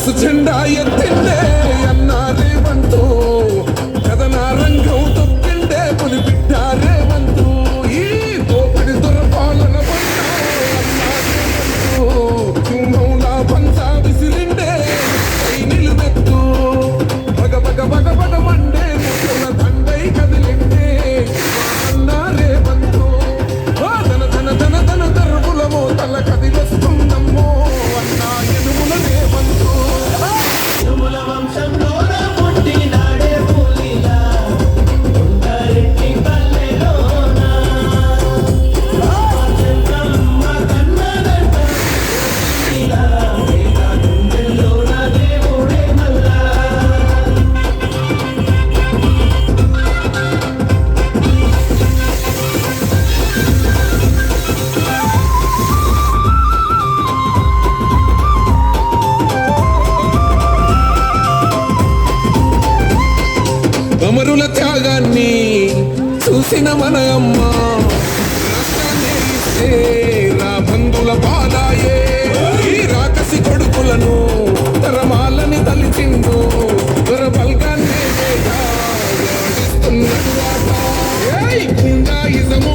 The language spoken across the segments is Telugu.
ടെറസ് ചെണ്ടായത്തിൻ്റെ అమరుల త్యాగాన్ని చూసిన మన అమ్మ నా బంధుల పాలాయే ఈ రాకసి కొడుకులను తరమాలని తలిచిండు. దొరబల్గానే ఇజము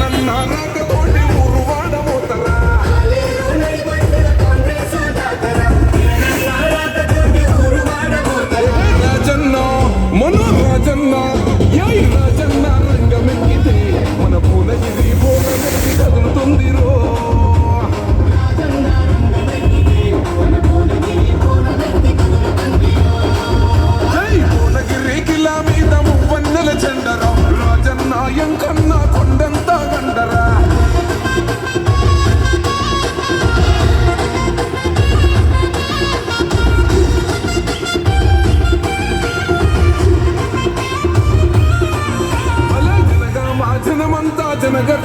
ನನ್ನ ನಾಗ ತೋಡಿ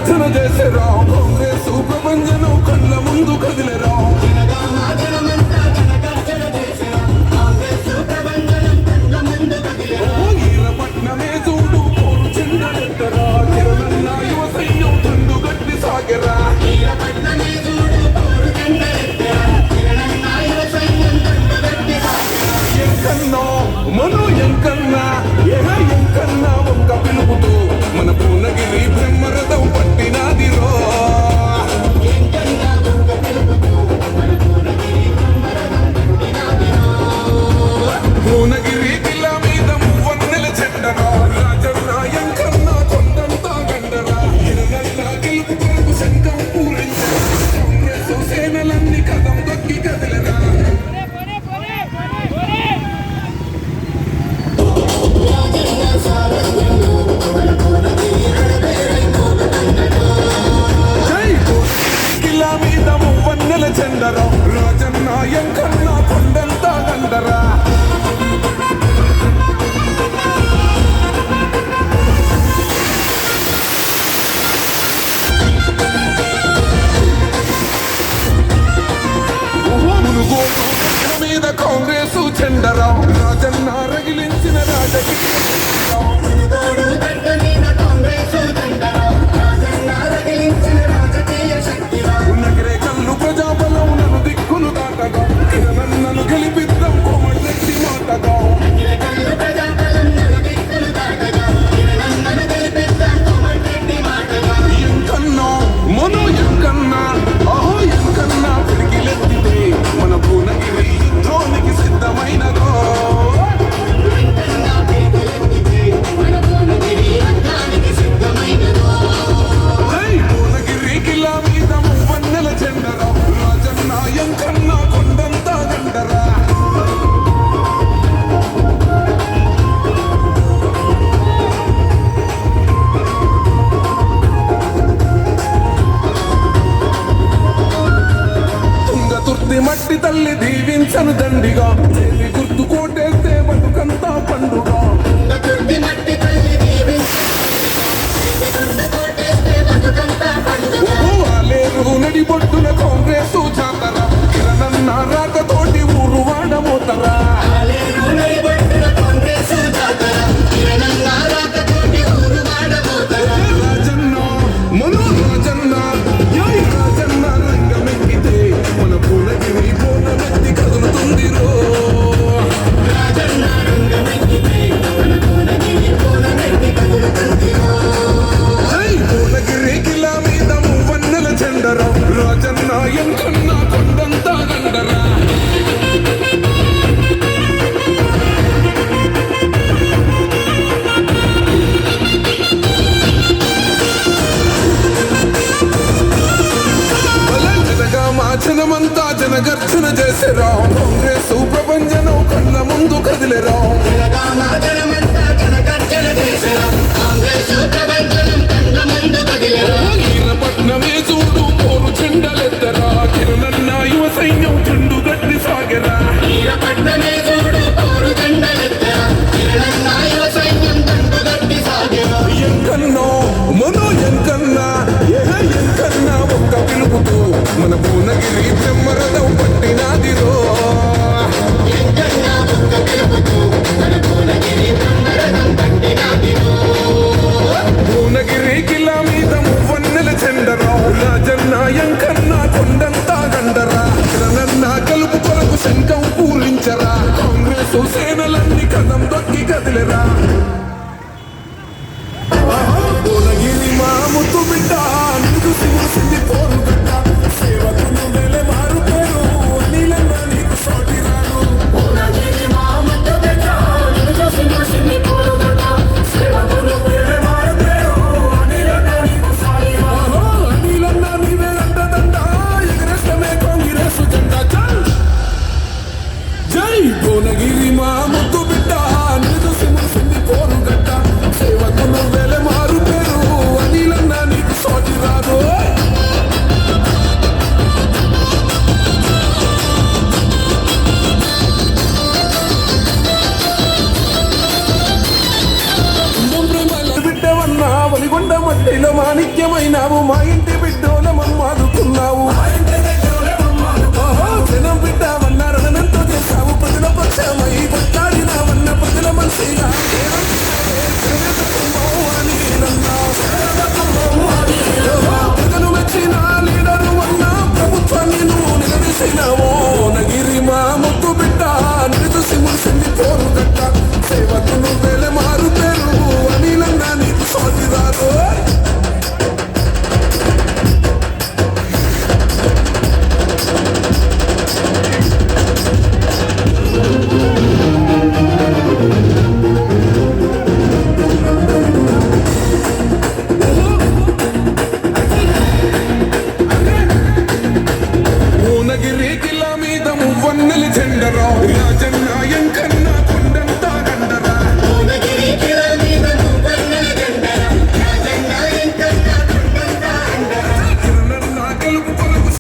గర్జన చేసే రాం కాంగ్రెస్ ప్రపంచను కళ్ళ ముందు కదిలే రాం ఈరపట్నమే చూడు పోరు చెందడెత్తరా యువ సైన్యం తండు గట్టి సాగరా. రాజేందరం రాజన్న ఎంకన్న పట్టి తల్లి దీవించను దండిగా. తేలి గుర్తు బతుకంతా పండుగ. నడి బొట్టున కాంగ్రెస్ జాతర. రక్షణ చేసేరాం. కాంగ్రెస్ ప్రపంచం కళ్ళ ముందు కదిలేరాం. సుసేనలన్నీ కదం దొక్కి కదిలరా? భువనగిరి మాముతు బిడ్డ నీకు తెలిసింది పోరు once it was a